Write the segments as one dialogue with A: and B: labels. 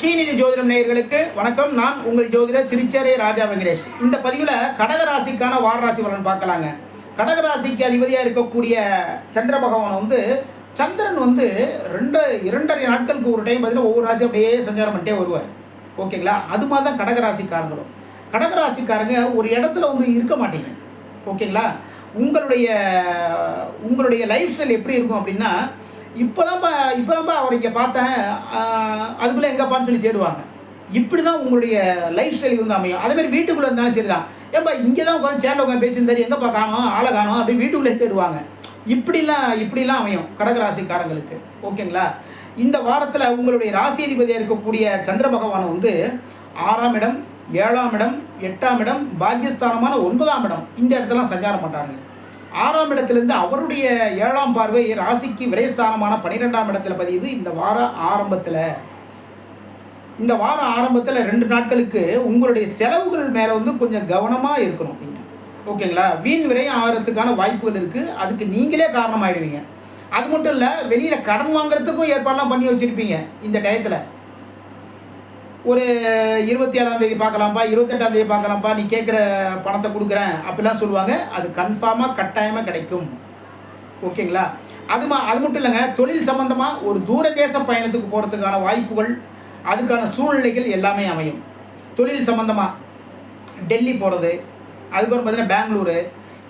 A: ஸ்ரீநிதி ஜோதிடம் நேயர்களுக்கு வணக்கம். நான் உங்கள் ஜோதிடர் திருச்சேரை ராஜா வெங்கடேஷ். இந்த பதிவில் கடகராசிக்கான வாரராசி பலன் பார்க்கலாங்க. கடகராசிக்கு அதிபதியாக இருக்கக்கூடிய சந்திர பகவான் வந்து சந்திரன் வந்து ரெண்டு இரண்டரை நாட்களுக்கு ஒரு டைம் பார்த்தீங்கன்னா ஒவ்வொரு ராசி அப்படியே சஞ்சாரம் பண்ணிட்டே வருவார். ஓகேங்களா அது மாதிரி தான் கடகராசிக்காரங்களும் கடகராசிக்காரங்க ஒரு இடத்துல வந்து இருக்க மாட்டீங்க. ஓகேங்களா உங்களுடைய உங்களுடைய லைஃப் ஸ்டைல் எப்படி இருக்கும் அப்படின்னா இப்போதான்ப்பா இப்போதான்ப்பா அவரை இங்கே பார்த்தேன். அதுக்குள்ளே எங்கப்பான்னு சொல்லி தேடுவாங்க. இப்படி தான் உங்களுடைய லைஃப் ஸ்டைல் வந்து அமையும். அதே மாதிரி வீட்டுக்குள்ளே இருந்தாலும் சரி தான் இங்கே தான் உட்காந்து சேரில் உட்காந்து பேசியிருந்தாரு எங்கேப்பா காணோம்? ஆளை காணோம்? அப்படி வீட்டுக்குள்ளே தேடுவாங்க. இப்படிலாம் இப்படிலாம் அமையும் கடகராசிக்காரங்களுக்கு. ஓகேங்களா? இந்த வாரத்தில் உங்களுடைய ராசி அதிபதியாக இருக்கக்கூடிய சந்திர பகவான் வந்து ஆறாம் இடம் ஏழாம் இடம் எட்டாம் இடம் பாக்கியஸ்தானமான ஒன்பதாம் இடம். இந்த இடத்தெல்லாம் சஞ்சாரம் பண்ணுறாங்க ஆறாம் இடத்திலிருந்து அவருடைய ஏழாம் பார்வை ராசிக்கு விரைஸ்தானமான பனிரெண்டாம் இடத்துல பதியுது. இந்த வார ஆரம்பத்தில் இந்த வார ஆரம்பத்தில் ரெண்டு நாட்களுக்கு உங்களுடைய செலவுகள் மேலே வந்து கொஞ்சம் கவனமாக இருக்கணும். நீங்கள் ஓகேங்களா? வீண் விரயம் ஆகிறதுக்கான வாய்ப்புகள் இருக்குது அதுக்கு நீங்களே காரணமாயிடுவீங்க. அது மட்டும் இல்லை வெளியில் கடன் வாங்குறதுக்கும் ஏற்பாடெலாம் பண்ணி வச்சுருப்பீங்க இந்த டயத்தில். ஒரு இருபத்தி ஏழாம் தேதி பார்க்கலாம்ப்பா இருபத்தெட்டாம் தேதி பார்க்கலாம்ப்பா நீ கேட்குற பணத்தை கொடுக்குறேன் அப்படிலாம் சொல்லுவாங்க. அது கன்ஃபார்மாக கட்டாயமாக கிடைக்கும். ஓகேங்களா? அதுமா அது மட்டும் இல்லைங்க தொழில் சம்மந்தமாக ஒரு தூரதேச பயணத்துக்கு போகிறதுக்கான வாய்ப்புகள் அதுக்கான சூழ்நிலைகள் எல்லாமே அமையும். தொழில் சம்மந்தமாக டெல்லி போகிறது அதுக்கப்புறம் பார்த்தீங்கன்னா பெங்களூரு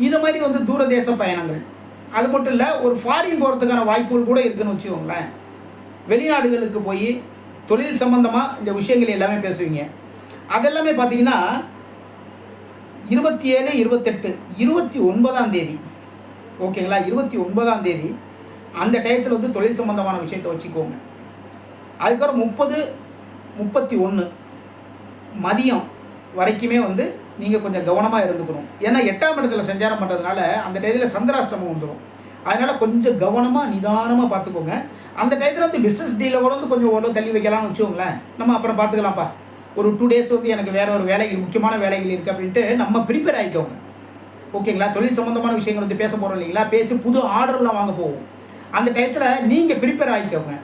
A: இது மாதிரி வந்து தூரதேச பயணங்கள். அது மட்டும் இல்லை ஒரு ஃபாரின் போகிறதுக்கான வாய்ப்புகள் கூட இருக்குன்னு வச்சுக்கோங்களேன். வெளிநாடுகளுக்கு போய் தொழில் சம்பந்தமாக இந்த விஷயங்கள் எல்லாமே பேசுவீங்க. அதெல்லாமே பார்த்தீங்கன்னா இருபத்தி ஏழு இருபத்தெட்டு இருபத்தி ஒன்பதாம் தேதி. ஓகேங்களா? இருபத்தி ஒன்பதாம் தேதி அந்த டயத்தில் வந்து தொழில் சம்பந்தமான விஷயத்தை வச்சுக்கோங்க. அதுக்கப்புறம் முப்பது முப்பத்தி ஒன்று மதியம் வரைக்குமே வந்து நீங்கள் கொஞ்சம் கவனமாக இருந்துக்கணும். ஏன்னா எட்டாம் இடத்துல சஞ்சாரம் பண்ணுறதுனால அந்த டயத்தில் சந்திராஷ்டமம் வந்துடும் அதனால் கொஞ்சம் கவனமாக நிதானமாக பார்த்துக்கோங்க. அந்த டயத்தில் வந்து பிஸ்னஸ் டீலில் கூட வந்து கொஞ்சம் ஓரளவு தள்ளி வைக்கலாம்னு வச்சுக்கோங்களேன். நம்ம அப்புறம் பார்த்துக்கலாம்ப்பா. ஒரு டூ டேஸ் வந்து எனக்கு வேறு ஒரு வேலைகள் முக்கியமான வேலைகள் இருக்குது அப்படின்ட்டு நம்ம ப்ரிப்பேர் ஆகிக்கோங்க ஓகேங்களா? தொழில் சம்மந்தமான விஷயங்கள் வந்து பேச போகிறோம் இல்லைங்களா? பேசி புது ஆர்டர்லாம் வாங்க போவோம். அந்த டயத்தில் நீங்கள் ப்ரிப்பேர் ஆகிக்கோங்க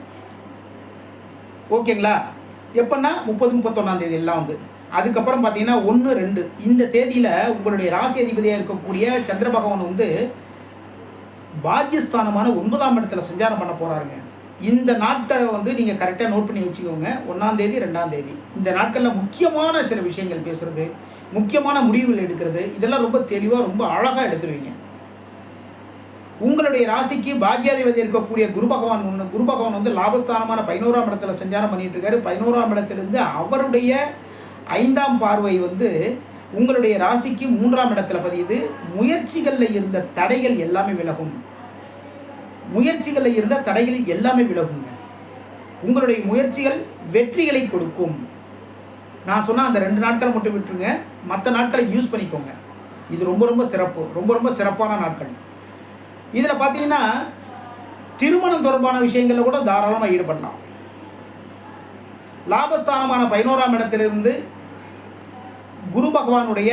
A: ஓகேங்களா? எப்போன்னா முப்பது முப்பத்தொன்னாம் தேதி எல்லாம் வந்து. அதுக்கப்புறம் பார்த்தீங்கன்னா ஒன்று ரெண்டு. இந்த தேதியில் உங்களுடைய ராசி அதிபதியாக இருக்கக்கூடிய சந்திர பகவான் வந்து பாக்கியஸ்தானமான ஒன்பதாம் இடத்துல சஞ்சாரம் பண்ண போகிறாருங்க இந்த நாட்களை வந்து நீங்கள் கரெக்டாக நோட் பண்ணி வச்சுக்கோங்க. ஒன்றாம் தேதி ரெண்டாம் தேதி. இந்த நாட்களில் முக்கியமான சில விஷயங்கள் பேசுறது முக்கியமான முடிவுகள் எடுக்கிறது இதெல்லாம் ரொம்ப தெளிவாக ரொம்ப அழகாக எடுத்துருவீங்க. உங்களுடைய ராசிக்கு பாக்யாதிபதி இருக்கக்கூடிய குரு பகவான் ஒன்று குரு பகவான் வந்து லாபஸ்தானமான பதினோராம் இடத்துல சஞ்சாரம் பண்ணிட்டு இருக்காரு. பதினோராம் இடத்துலேருந்து அவருடைய ஐந்தாம் பார்வை வந்து உங்களுடைய ராசிக்கு மூன்றாம் இடத்துல பதியுது. முயற்சிகளில் இருந்த தடைகள் எல்லாமே விலகும். முயற்சிகளில் இருந்த தடைகள் எல்லாமே விலகுங்க. உங்களுடைய முயற்சிகள் வெற்றிகளை கொடுக்கும். நான் சொன்ன அந்த ரெண்டு நாட்களை மட்டும் விட்டுருங்க. மற்ற நாட்களை யூஸ் பண்ணிக்கோங்க. இது ரொம்ப ரொம்ப சிறப்பு. ரொம்ப ரொம்ப சிறப்பான நாட்கள். இதில் பார்த்தீங்கன்னா திருமணம் தொடர்பான விஷயங்களில் கூட தாராளமாக ஈடுபடலாம். லாபஸ்தானமான பதினோராம் இடத்திலிருந்து குரு பகவானுடைய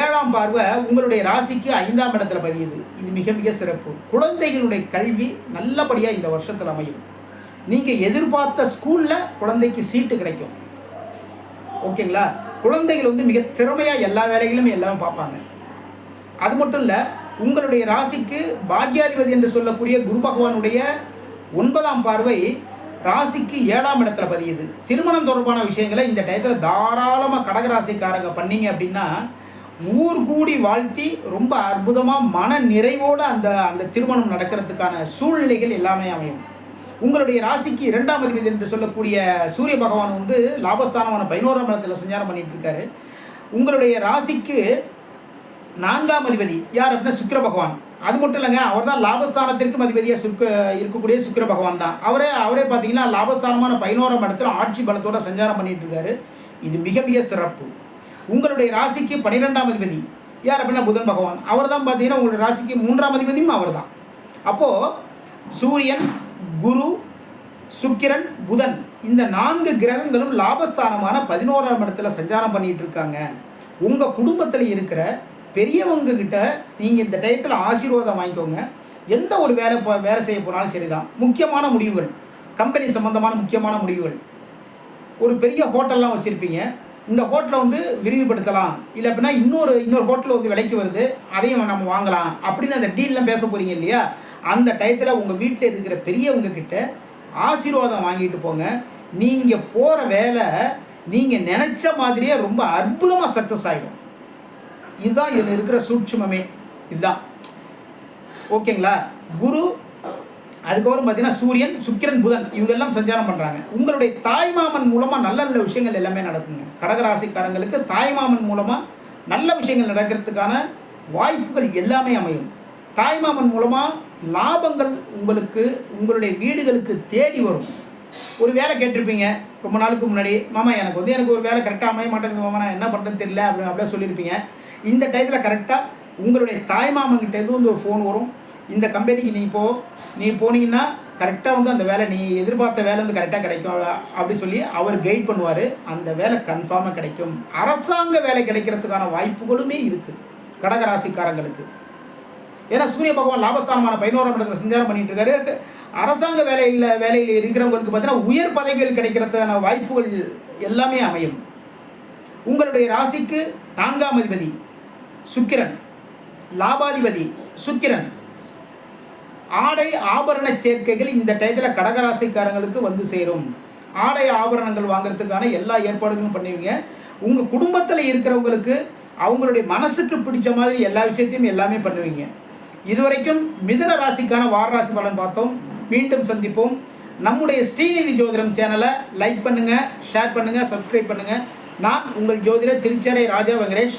A: ஏழாம் பார்வை உங்களுடைய ராசிக்கு ஐந்தாம் இடத்துல பதியுது. இது மிக மிக சிறப்பு. குழந்தைகளுடைய கல்வி நல்லபடியாக இந்த வருஷத்தில் அமையும். நீங்கள் எதிர்பார்த்த ஸ்கூலில் குழந்தைக்கு சீட்டு கிடைக்கும். ஓகேங்களா? குழந்தைகள் வந்து மிக திறமையாக எல்லா வேலைகளும் எல்லாமே பார்ப்பாங்க. அது மட்டும் இல்லை உங்களுடைய ராசிக்கு பாக்யாதிபதி என்று சொல்லக்கூடிய குரு பகவானுடைய ஒன்பதாம் பார்வை ராசிக்கு ஏழாம் இடத்துல பதியுது. திருமணம் தொடர்பான விஷயங்களை இந்த டயத்தில் தாராளமாக கடகராசிக்காரங்க பண்ணீங்க அப்படின்னா ஊர் கூடி வாழ்த்தி ரொம்ப அற்புதமாக மன நிறைவோடு அந்த அந்த திருமணம் நடக்கிறதுக்கான சூழ்நிலைகள் எல்லாமே அமையும். உங்களுடைய ராசிக்கு இரண்டாம் அதிபதி என்று சொல்லக்கூடிய சூரிய பகவான் வந்து லாபஸ்தானமான பதினோராம் இடத்துல சஞ்சாரம் பண்ணிட்டு இருக்காரு. உங்களுடைய ராசிக்கு நான்காம் அதிபதி யார் அப்படின்னா சுக்கிர பகவான். அது மட்டும் இல்லைங்க அவர் தான் லாபஸ்தானத்திற்கும் அதிபதியாக சுக்க இருக்கக்கூடிய சுக்கிர பகவான் தான். அவரே அவரே பார்த்தீங்கன்னா லாபஸ்தானமான பதினோராம் இடத்துல ஆட்சி பலத்தோட சஞ்சாரம் பண்ணிட்டு இருக்காரு இது மிக மிக சிறப்பு. உங்களுடைய ராசிக்கு பன்னிரெண்டாம் அதிபதி யார் அப்படின்னா புதன் பகவான். அவர் தான் பார்த்தீங்கன்னா உங்களுடைய ராசிக்கு மூன்றாம் அதிபதியும் அவர் தான் அப்போது சூரியன் குரு சுக்கிரன் புதன் இந்த நான்கு கிரகங்களும் லாபஸ்தானமான பதினோராம் இடத்துல சஞ்சாரம் பண்ணிட்டு இருக்காங்க உங்கள் குடும்பத்தில் இருக்கிற பெரியவங்கக்கிட்ட நீங்கள் இந்த டயத்தில் ஆசீர்வாதம் வாங்கிக்கோங்க. எந்த ஒரு வேலை போ வேலை செய்ய போனாலும் சரிதான். முக்கியமான முடிவுகள். கம்பெனி சம்மந்தமான முக்கியமான முடிவுகள். ஒரு பெரிய ஹோட்டல்லாம் வச்சுருப்பீங்க. இந்த ஹோட்டலை வந்து விரிவுபடுத்தலாம். இல்லை அப்படின்னா இன்னொரு இன்னொரு ஹோட்டலில் வந்து விலைக்கு வருது. அதையும் நம்ம வாங்கலாம். அப்படின்னு அந்த டீல்லாம் பேச போகிறீங்க இல்லையா? அந்த டயத்தில் உங்கள் வீட்டில் இருக்கிற பெரியவங்க கிட்ட ஆசீர்வாதம் வாங்கிட்டு போங்க. நீங்கள் போகிற வேலை நீங்கள் நினச்ச மாதிரியே ரொம்ப அற்புதமாக சக்ஸஸ் ஆகிடும் இதுதான் இதில் இருக்கிற சூட்சுமமே. இதுதான். ஓகேங்களா? குரு அதுக்கப்புறம் பார்த்தீங்கன்னா சூரியன் சுக்கிரன் புதன் இவங்க எல்லாம் சஞ்சாரம் பண்ணுறாங்க உங்களுடைய தாய்மாமன் மூலமாக நல்ல நல்ல விஷயங்கள் எல்லாமே நடக்குங்க. கடகராசிக்காரங்களுக்கு தாய்மாமன் மூலமாக நல்ல விஷயங்கள் நடக்கிறதுக்கான வாய்ப்புகள் எல்லாமே அமையும். தாய்மாமன் மூலமாக லாபங்கள் உங்களுக்கு உங்களுடைய வீடுகளுக்கு தேடி வரும். ஒரு வேலை கேட்டிருப்பீங்க ரொம்ப நாளுக்கு முன்னாடி மாமா எனக்கு வந்து எனக்கு ஒரு வேலை கரெக்டாக அமைய மாட்டேங்குது மாமா நான் என்ன பண்ணுறேன்னு தெரியல அப்படி அப்படியே சொல்லியிருப்பீங்க. இந்த டயத்தில் கரெக்டாக உங்களுடைய தாய்மாமங்கிட்டேருந்து வந்து ஒரு ஃபோன் வரும். இந்த கம்பெனிக்கு நீ போ. நீ போனீங்கன்னா கரெக்டாக வந்து அந்த வேலை நீ எதிர்பார்த்த வேலை வந்து கரெக்டாக கிடைக்கும். அப்படி சொல்லி அவர் கைட் பண்ணுவார். அந்த வேலை கன்ஃபார்மாக கிடைக்கும். அரசாங்க வேலை கிடைக்கிறதுக்கான வாய்ப்புகளுமே இருக்குது கடகராசிக்காரங்களுக்கு. ஏன்னா சூரிய பகவான் லாபஸ்தானமான பதினோராம் இடத்துல சஞ்சாரம் பண்ணிட்டு இருக்காரு. அரசாங்க வேலையில் வேலையில் இருக்கிறவங்களுக்கு பார்த்தீங்கன்னா உயர் பதவிகள் கிடைக்கிறதுக்கான வாய்ப்புகள் எல்லாமே அமையும். உங்களுடைய ராசிக்கு நான்காம் அதிபதி. சுக்கிரன் லாபாதிபதி சுக்கிரன். ஆடை ஆபரண சேர்க்கைகள் இந்த டயத்தில் கடகராசிக்காரங்களுக்கு வந்து சேரும். ஆடை ஆபரணங்கள் வாங்குறதுக்கான எல்லா ஏற்பாடுகளும் பண்ணுவீங்க. உங்கள் குடும்பத்தில் இருக்கிறவங்களுக்கு அவங்களுடைய மனசுக்கு பிடிச்ச மாதிரி எல்லா விஷயத்தையும் எல்லாமே பண்ணுவீங்க. இதுவரைக்கும் மிதுன ராசிக்கான வாரராசி பலன் பார்த்தோம். மீண்டும் சந்திப்போம். நம்முடைய ஸ்ரீநிதி ஜோதிடம் சேனலை லைக் பண்ணுங்கள் ஷேர் பண்ணுங்கள் சப்ஸ்கிரைப் பண்ணுங்கள் நான் உங்கள் ஜோதிடர் திருச்சேரை ராஜா வெங்கடேஷ்.